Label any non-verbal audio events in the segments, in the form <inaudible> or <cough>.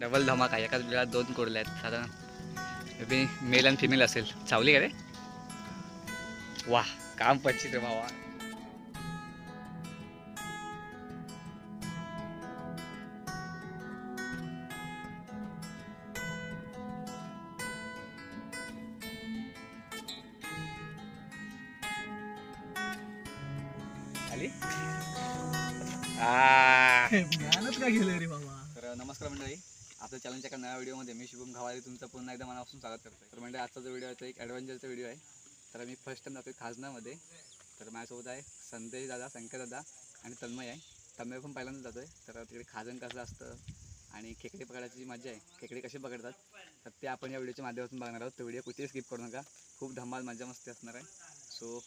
Double धमाका एकाच वेळा दोन कोरले आहेत. साधारण मे मेल आणि फिमेल असेल. चावली का रे? वा काम पडची रे भावा. आपल्या एका नव्या व्हिडिओमध्ये मी शुभम घावारी तुमचं पुन्हा एकदा मनापासून स्वागत करतो तर म्हणजे आजचा जो व्हिडिओ आहे तो एक ॲडव्हेंचरचा व्हिडिओ आहे. तर मी फर्स्ट टाइम जातो खाजनामध्ये. तर माझ्यासोबत आहे संदेश दादा संकेत दादा आणि तन्मय आहे. तन्मय पण पहिल्यांदा जातो आहे तर तिकडे खाजन कसं असतं आणि खेकडे पकडायची जी मजा आहे. खेकडे कसे पकडतात? तर ते आपण या व्हिडिओच्या माध्यमातून बघणार आहोत. तो व्हिडिओ कुठेही स्किप करू नका. खूप धमाल मजा मस्ती असणार आहे. So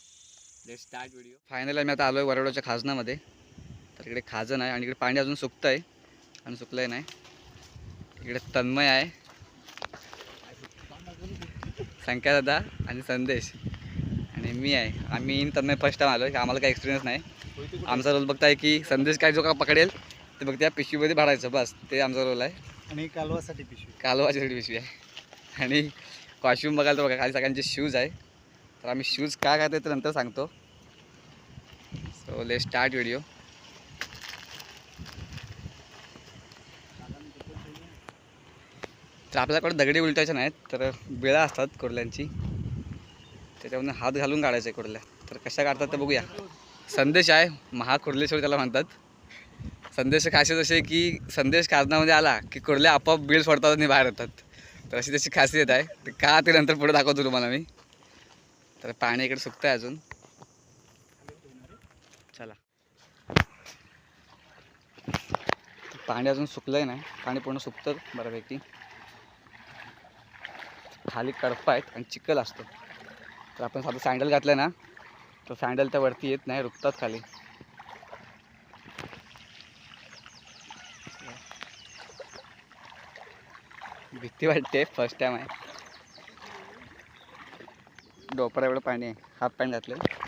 let start video final मी आता आलो आहे वरवड्याच्या खाजनामध्ये. तर इकडे खाजन आहे आणि इकडे पाणी अजून सुकतं आहे आणि सुकलं नाही. इकडे तन्मय आहे. संख्या दादा आणि संदेश. आणि मी आहे. आम्ही इन तन्मय फर्स्ट टाइम आलो. आम्हाला काही एक्सपिरियन्स नाही. आमचा रोल बघताय की संदेश काय जो का पकडेल ते बघ त्या पिशवीमध्ये भरायचं बस. ते आमचा रोल आहे. आणि कालवासाठी पिशवी. कालवाची सगळी पिशवी आहे. आणि कॉस्ट्यूम बघायला तर बघा खाली सगळ्यांचे शूज आहे. तर आम्ही शूज काय काय ते नंतर सांगतो. सो ले स्टार्ट व्हिडिओ तर आपल्याकडे दगडी उलटायच्या नाहीत तर बिळा असतात कुर्ल्यांची. त्याच्यामधून हात घालून काढायचे कुर्ल्या. तर कशा काढतात ते बघूया. संदेश आहे महाकुर्लेश्वर त्याला म्हणतात. संदेश खासियत असे की संदेश कारणामध्ये आला की कुर्ल्या आपोआप बिळ सोडतात आणि बाहेर येतात. तर अशी त्याची खासियत आहे. तर का ते नंतर पुढे दाखवतो तुम्हाला मी. तर पाणी इकडे सुकतं आहे अजून. चला. पाणी अजून सुकलंही नाही. पाणी पूर्ण सुकतं बऱ्यापैकी. खाली कडपा आहेत आणि चिखल असतं. तर आपण साधं सँडल घातलं ना तर सँडल त्या वरती येत नाही रुकतात खाली. भीती वाटते फर्स्ट टाइम आहे. डोपरा एवढं पाणी आहे. हाफ पॅन्ट घातलं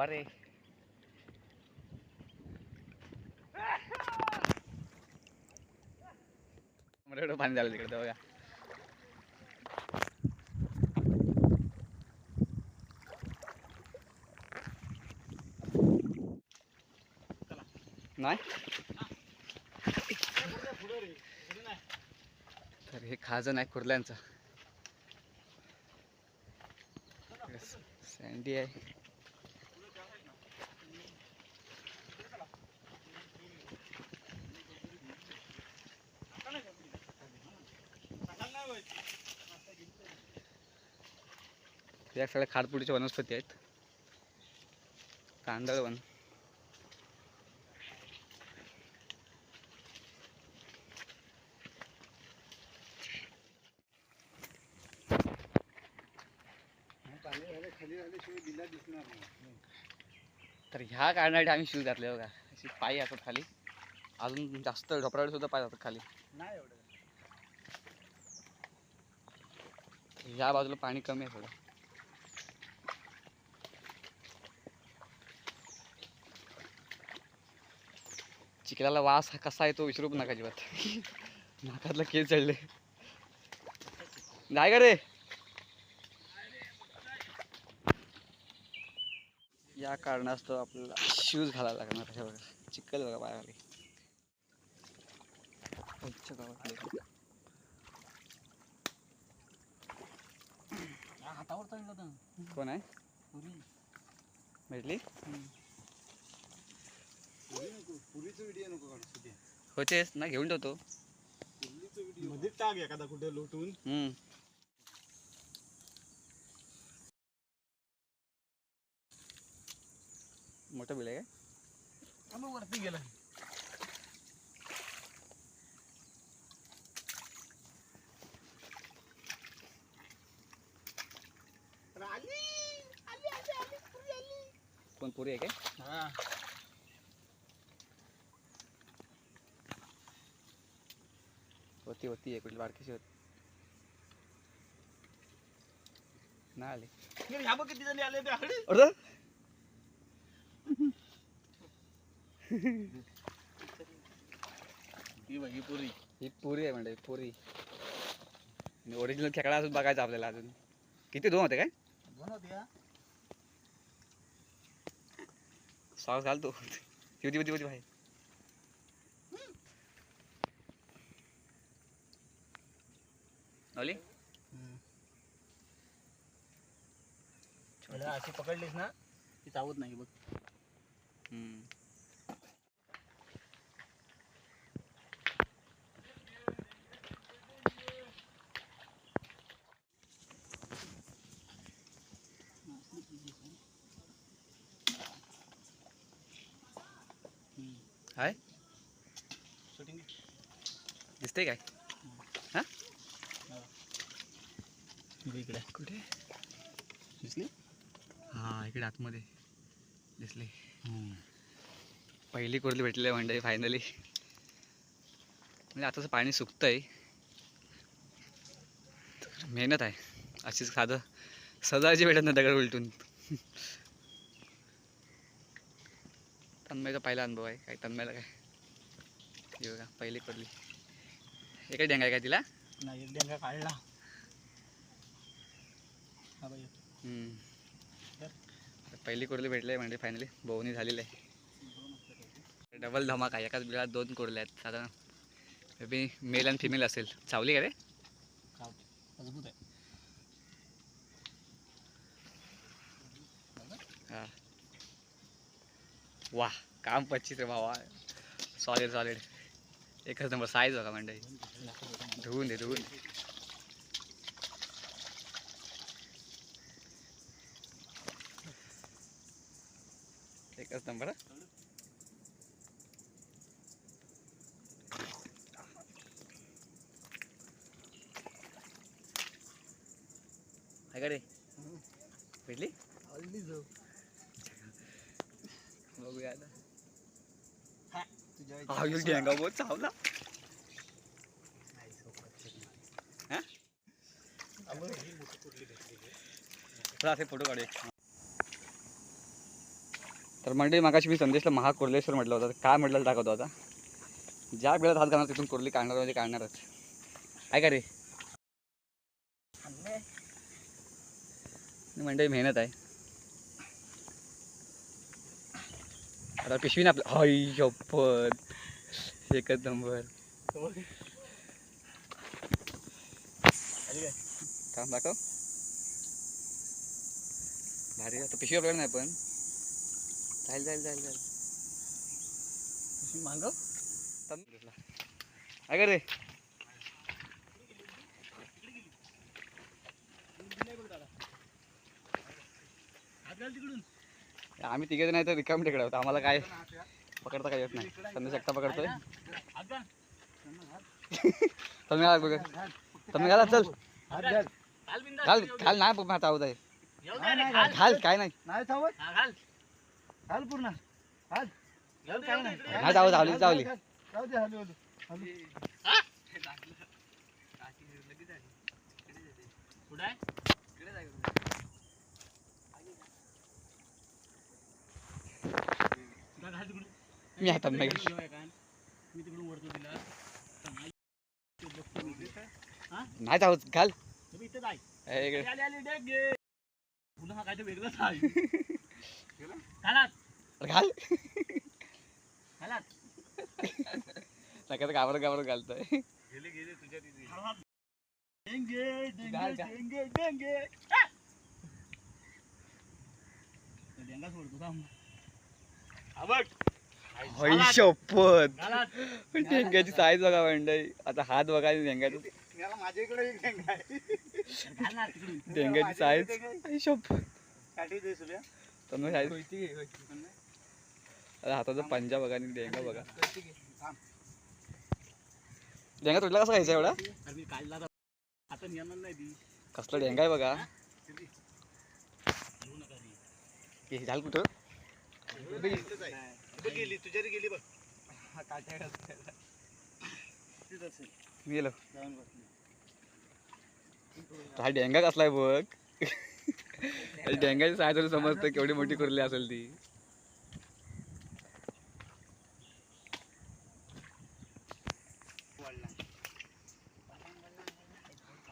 थांबा रे मला एवढं पाणी झालं तिकडे बघा नाही? तर हे खाजन आहे कुर्ल्यांचं सँडी आहे. या सगळ्या खारपुडीच्या वनस्पती आहेत. नाही तर ह्या कारणासाठी आम्ही शूज घातले बघा. अशी पाय असतात खाली. अजून जास्त ढोपराकडे सुद्धा पाय जातात खाली. नाही एवढं. ह्या बाजूला पाणी कमी आहे थोडं. चिखलाला वास हा कसा आहे तो विसरू पण नका अजिबात. नाकातला केस चढले. नाही का रे? या कारणास्तव आपल्याला शूज घालायला लागणार आहे बघा. चिखल बघा गावातले. हातावर कोण आहे? भेटली पुरी नको पुरीचं व्हिडिओ नको काढू सध्या होतेच ना घेऊन ठेवतो. मध्ये टाक एखादा कुठे लोटून. हम्म. मोठं बिल आहे काय? वरती गेला. कोण पुरी आहे काय? हा होती होती कुठली बारकीशी होती नाही आले ह्या बघ किती जणी आले ते आले अर्ध ही पुरी ही पुरी आहे म्हणजे पुरी ओरिजिनल खेकडा अजून बघायचा आपल्याला अजून किती दोन होते काय बनवते हा सॉस घाल तू होती होती होती भाई ओली अशी पकडलीस ना ती चावत नाही बघ. हम्म. हाय दिसते काय इकडे कुठे दिसली हा इकडे आतमध्ये दिसली. पहिली कुर्ली भेटली आहे मंडळी फायनली म्हणजे आताचं पाणी सुकतंय. तर मेहनत आहे. अशीच साधं सदाची भेटत नाही दगड उलटून. <laughs> तन्मयचा पहिला अनुभव आहे. काय तन्मयला काय? हे बघा पहिली कुर्ली एका डेंगा आहे काय तिला? नाही एक डेंगा काढला. पहिली कुर्ली भेटली आहे म्हणजे फायनली बोवणी झालेली आहे. डबल धमाका आहे. एकाच बिळात दोन कुर्ल्या आहेत. साधारण मे बी मेल आणि फिमेल असेल. चावली का रे? मजबूत आहे हा. वा काम पच्चीस रे भावा. सॉलिड सॉलिड एकच नंबर साईज बघा मंडळी धुवून दे धुवून दे. एकच नंबर भेटली हल्ली जाऊ बघूया आता तुझ्या बहुत चावला फोटो काढूया तर मंडळी मागाशी मी संदेशला महाकुर्लेश्वर म्हटलं होतं. काय म्हटलं दाखवतो आता. ज्या वेळेला हात घालणार तिथून कुर्ली काढणार म्हणजे काढणारच. आहे का रे? मंडळी मेहनत आहे. आता पिशवी ना आपलं हाई शपथ. एकच नंबर. काम दाखव. भारी आता पिशवी आपल्याकडे नाही पण जाईल जाईल जाईल जाईल. मांग? काय कर रे. तिकडून आम्ही तिघे आहे तर रिकामी तिकडे होतो. आम्हाला काय पकडता काय येत नाही. संदेश एकटा पकडतोय. तुम्ही घाला बघ. तुम्ही घाला चल. घाल. घाल नाही बघ आता आहोत आहे घाल. काय नाही. घाल पूर्ण. चावत आवली चावली जाऊ दे हलू हलू हलू मी आता नाही मी तिकडून तिला नाही चावत घाल. इथं जाय हे पुन्हा हा काय ते वेगळंच आहे. <laughs> घाल. घालात. सगळ्यात गावर गावर घालतोय. शपथ. डेंग्याची साईज बघा मंडळी. आता हात बघा डेंग्याचा. माझ्याकडे डेंग्याची साईज. शपथ. तुम्ही साईज अरे हाताचा पंजा बघा आणि डेंगा बघा. डेंगा तुटला कसा खायचा एवढा? कसला डेंगा आहे बघा. झाल कुठं? गेली तुझ्या गेली बघ. गेलो. हा डेंगा कसला आहे बघ. डेंग्याची सायचं समजतं केवढी मोठी कुर्ली असेल ती.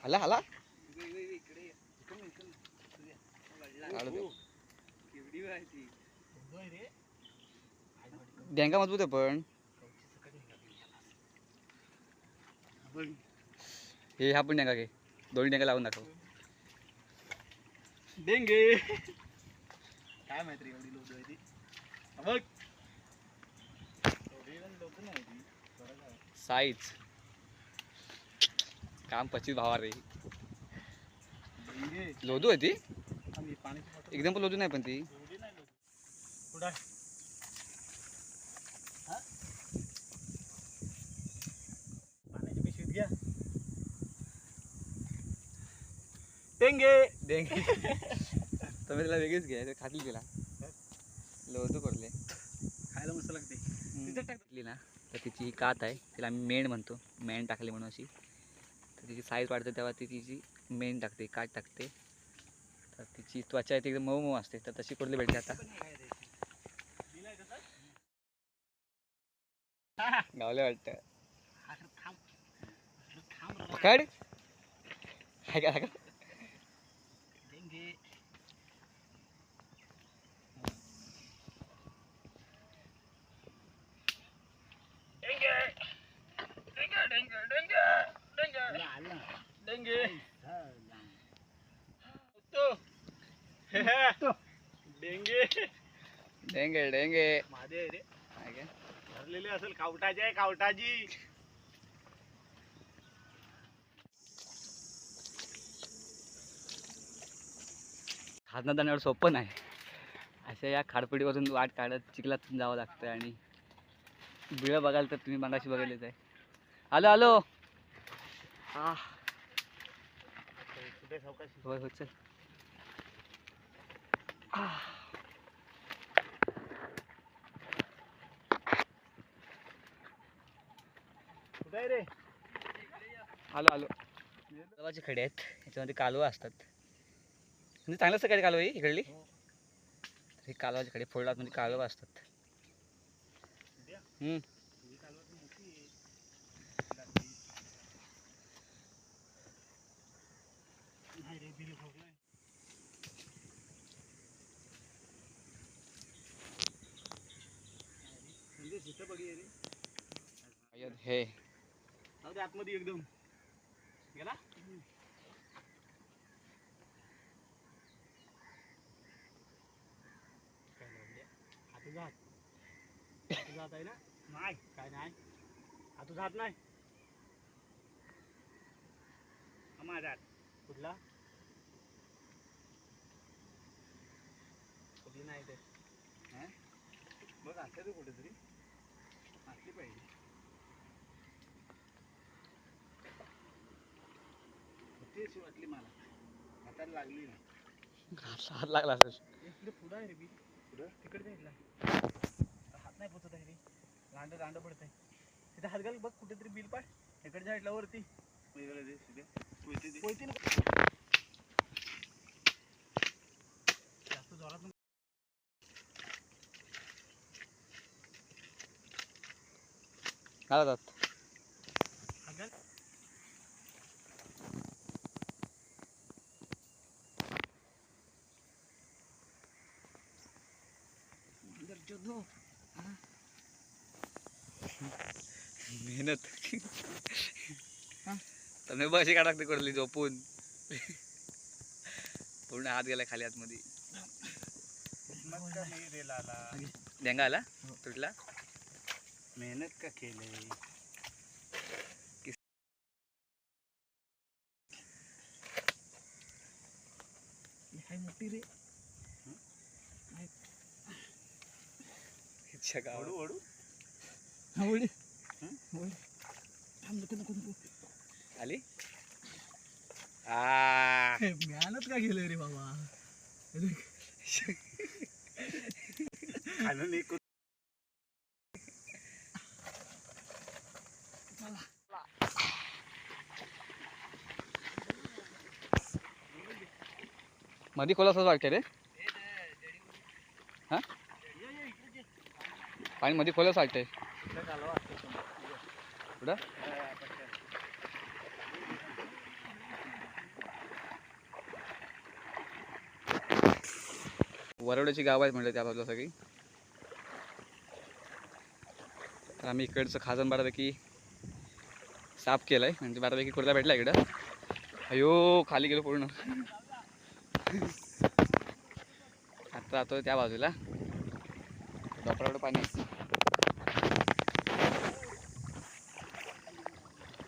हला हला. डेंगा मजबूत आहे पण. हे हा पण डेंगा घे. दोन्ही डेंगा लावून दाखव. डेंगे. काय माहिती रे एवढी लोक आहे ती बघ. लोक नाही ती. साईज. काम पच्चीस भावा रे. डेंगे. लोदू आहे ती आम्ही पाण्याची बॉटल एकदम पण लोदू नाही पण ती. एवढी नाही लोक कुठं आहे? हा? पाण्याची पिशवीत घ्या. डेंगे. डेंगे तुम्ही तिला वेगळीच घ्या ते खातील तिला लोदू करले खायला मस्त लागते. तिथं टाकली ना. तर तिची ही कात आहे. तिला आम्ही मेण म्हणतो. मेण टाकली म्हणून अशी. तर तिची साईज वाढते तेव्हा ती तिची मेण टाकते काट टाकते. तर तिची त्वचा आहे ती एकदम मऊ मऊ असते. तर तशी कुठली भेटते आता? गावले वाटतं. पकड. हाय का हाय का? डेंगे डेंगे डेंगे डेंगे माझे रे भरलेली असेल कावटाची आहे कावटाची खाजणं जाण्यावर सोपं नाही. अशा या खाडपडीवरून वाट काढत चिखलात जावं लागतं आणि बिळं बघाल तर तुम्ही मगाशी बघायलाच आहे. आलो आलो. होय होय चल. रे? आलो आलो. गव्हाचे खडे आहेत. याच्यामध्ये कालवं असतात. म्हणजे चांगलं सकाळी कालवं आहे इकडली? हो. हे कालवाचे खडे फोडलात म्हणजे कालवं असतात उद्या? हम्म. तुझी कालवड मोठी आहे. लागली. नाही रे बिल ठोकलाय संदेश इथं बघ ये रे अय्यद हे जाऊ दे आतमध्ये एकदम. गेला? हातू जात. जात आहे ना? नाही. काय नाही? हातू जात नाही? माझा. कुठला? कुठली नाही ते? बघ असं ते कुठेतरी. असली पाहिजे. अशी वाटली मला. हाताला लागली नाही <laughs> हात लागला असेल. इकडे पुढं आहे रे बी पुढं? तिकडे जायला हात नाही पोचत आहे रे. रांड रांड पडत आहे तिथे हात घाल बघ कुठेतरी बिल पाड इकडच्या साईडला वरती. नको. जास्त जोरात नको जात हात घाल मेहनत तुम्ही बस का टाकते करली झोपून. पूर्ण हात गेला खाली आतमध्ये. डेंगा आला? तुटला? मेहनत का केले? मोठी रे. ओढू आवडी. थांब नको नको नको. आली? मेहनत का केलं रे बाबा? मध्ये खोल असंच वाटतं रे. हा? पाणी मध्ये खोलच वाटतंय. कुठं? वरवड्याची गाव आहेत म्हटलं त्या बाजूला सगळी. तर आम्ही इकडचं खाजन बऱ्यापैकी साफ केलं आहे म्हणजे बऱ्यापैकी कुर्ता भेटला इकडं. अयो खाली गेलो पूर्ण. आता राहतो त्या बाजूला. डॉक्टरकडे पाणी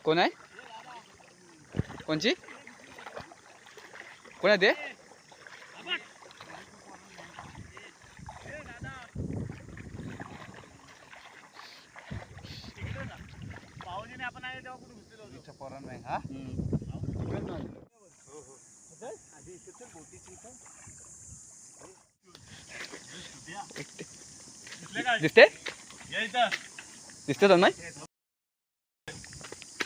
कोण आहे? कोणची? कोण आहे ते पाहुणे आपण आले तेव्हा कुठे घुसलेलो होतो इथं पोरांना आहे, हा हो हो आधी इथे तर बोटीची इथं दिसले काय दिसते? दिसते तर नाही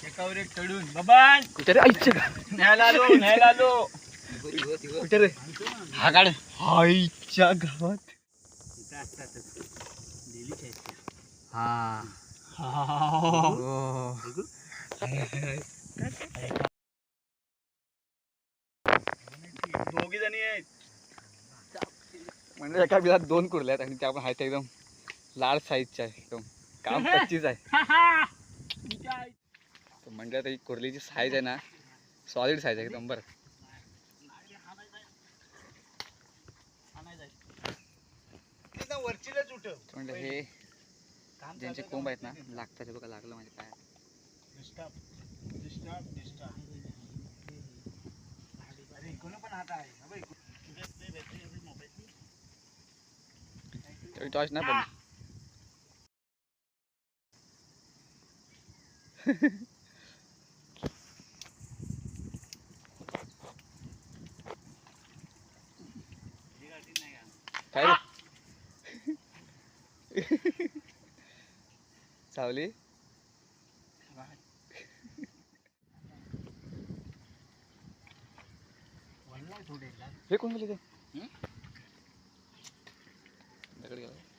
एकावर एक चढून. बाबान! कुठे रे? आईच्या न्यायला आलो न्यायला आलो. कुठे रे? हा आईच्या गावात. हा. दोघी जणी आहेत. म्हणजे एका बिलात दोन कुर्ल्या आहेत आणि त्या पण आहेत एकदम. लाल साईजच्या आहे एकदम. काम <laughs> पच्चीस आहे. तर म्हणजे आता ही कुर्लीची साईज आहे ना सॉलिड साईज आहे एकदम बरं. म्हणजे हे ज्यांचे कोंब आहेत ना लागतात हे बघा लागलं म्हणजे काय? डिस्टर्ब डिस्टर्ब डिस्टर्ब अरे इकडून पण हात आहे हा बघ, इकडून. तुझ्यात ते battery एवढी मोबाईलची. तेवढी टॉर्च नाही पण ही गाडी नाही का? काय सावली. हे कोण बोलले ते दगड गेला.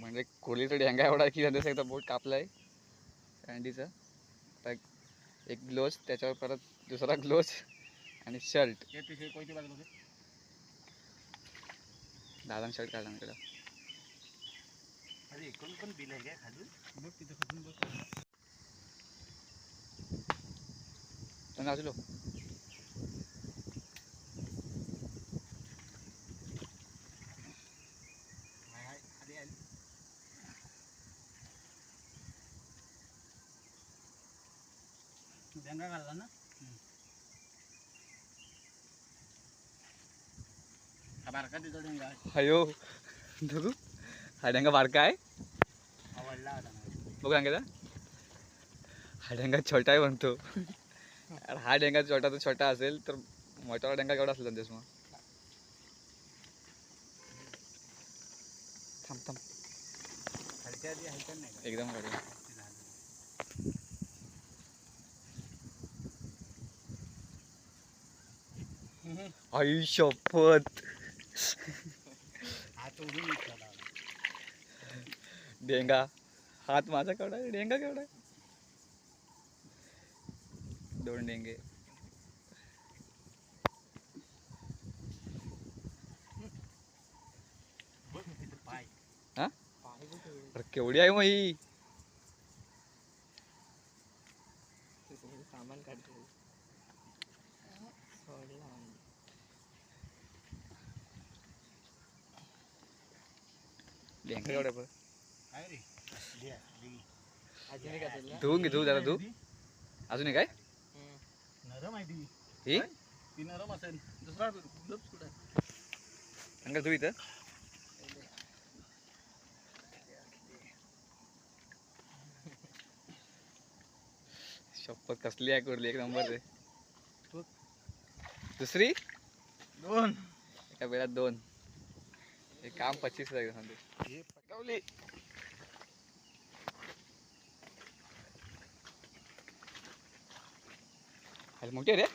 म्हणजे कोळीचा ढेंगा एवढा आहे की सध्या एकदा बोट कापलाय. कॅन्डीचा आता एक ग्लोज त्याच्यावर परत दुसरा ग्लोज आणि शर्ट. हे. दादा शर्ट काढला इकडं पण आहे तर नाचलो हाय, हाय, खाली आली. डेंगा घालला ना? हा बारका तिथं डेंगा बघू हा बारका आहे. हा. बघू सांगायचा हा छोटा आहे म्हणतो. हा ढेंगा छोटा तर छोटा असेल तर मोठा ढेंगा केवढा असेल संदेश मग? थांब थांब. आहे का नाही? एकदम काढूया ते झालं. आई शपथ हात उडून निघाला. डेंगा. हात माझा केवढा डेंगा केवढा आहे? दोन डेंगे. हा? केवढी आहे मग ही ते सगळं सामान काढतो सोडला धुवून घे धुवू जरा धुवू. अजून एक काय नरम आहे? ती ही? ती नरम असेल दुसरा ग्लोव्स कुठं आहे? अंकल तू इथं. शपथ कसली आहे कुरली एक नंबर रे. दुसरी? दोन. एका वेळात दोन. हे काम पच्चीस आहे सांगते हे पटवली. अरे मोठी रे.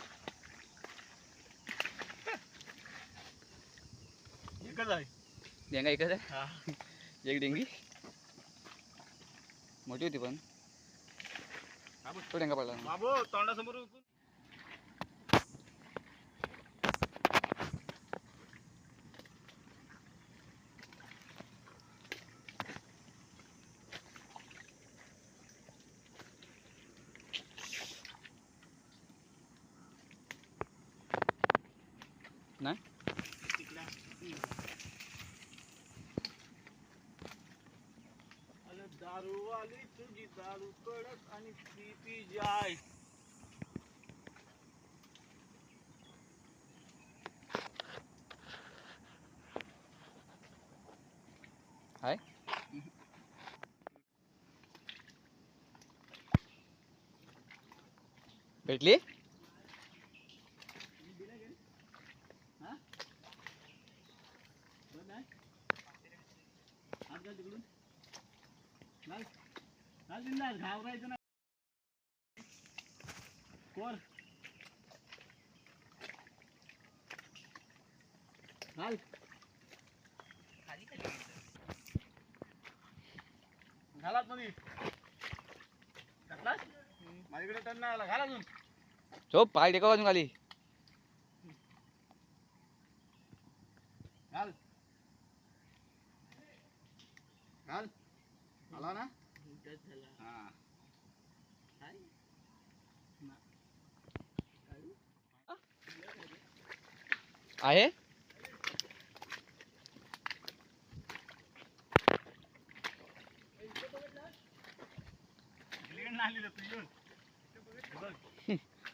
एकच आहे. डेंगा एकच आहे? हा. एक डेंगी मोठी होती पण. तो डेंगा पडला. बाबू तोंडासमोर उकून. नाही तिकडं. अरे दारू आली तुझी दारू कडक आणि ती पी जाय. हाय. भेटली हा बंद आहे हात घाल तिकडून घाल घाल बिंदास घाबरायचं ना कोण घाल घालात मध्ये घातलास? माझ्याकडे टन नाही आला. घाल अजून. चोप पाय वाजून खाली. घाल. घाल. आला ना? हा. आहे इकडे आली रे तू येऊन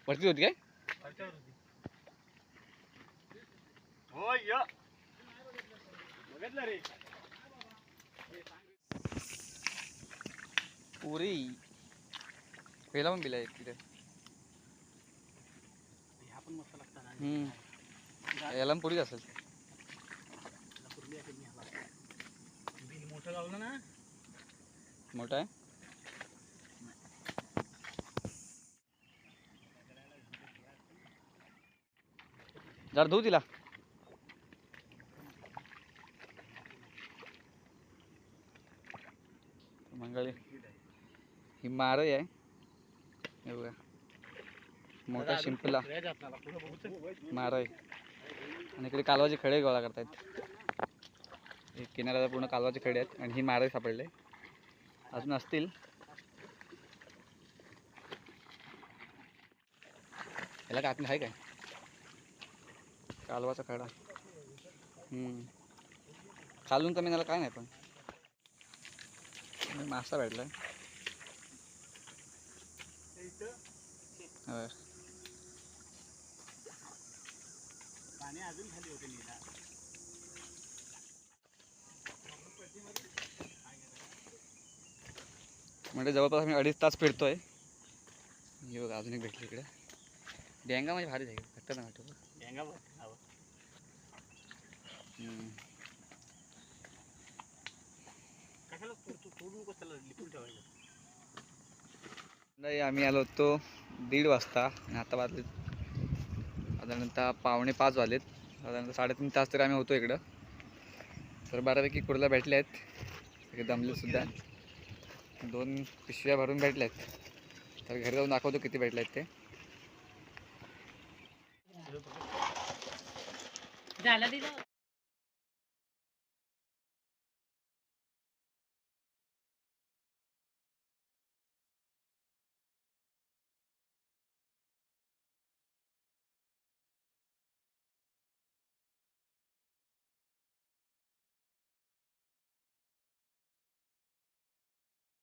बघ वरती होती काय? पुरी. पहिला पण बिला तिथे. याला पुरीच असेल. मोठा आहे? जरा धुऊ तिला. मंगळी ही मारई आहे. बघा. मोठा शिंपला. मारय आणि इकडे कालवाचे खडे गोळा करतायत. हे किनाऱ्याला पूर्ण कालवाचे खडे आहेत आणि ही मारही सापडले. अजून असतील. याला काय आहे काय? कालवाचा खडा. खालून खालून मी त्याला काय नाही पण. मासा भेटलाय. म्हणजे जवळपास आम्ही अडीच तास फिरतोय. हे बघा अजून एक भेटली इकडे. डेंगा म्हणजे भारी जाईल फक्त ना वाटतं लेंगा बघ हा बघ. कशाला तू तू सोडू नकोस त्याला लिपून ठेवायचं नाही आम्ही आलो होतो दीड वाजता आणि आता वाजले साधारणतः पावणे पाच वाजलेत. साधारणतः साडेतीन तास तरी आम्ही होतो इकडं. तर बऱ्यापैकी कुर्ला भेटल्या आहेत? सगळे दमले सुद्धा. दोन पिशव्या भरून भेटल्या आहेत. तर घरी जाऊन दाखवतो किती भेटले आहेत ते. झालं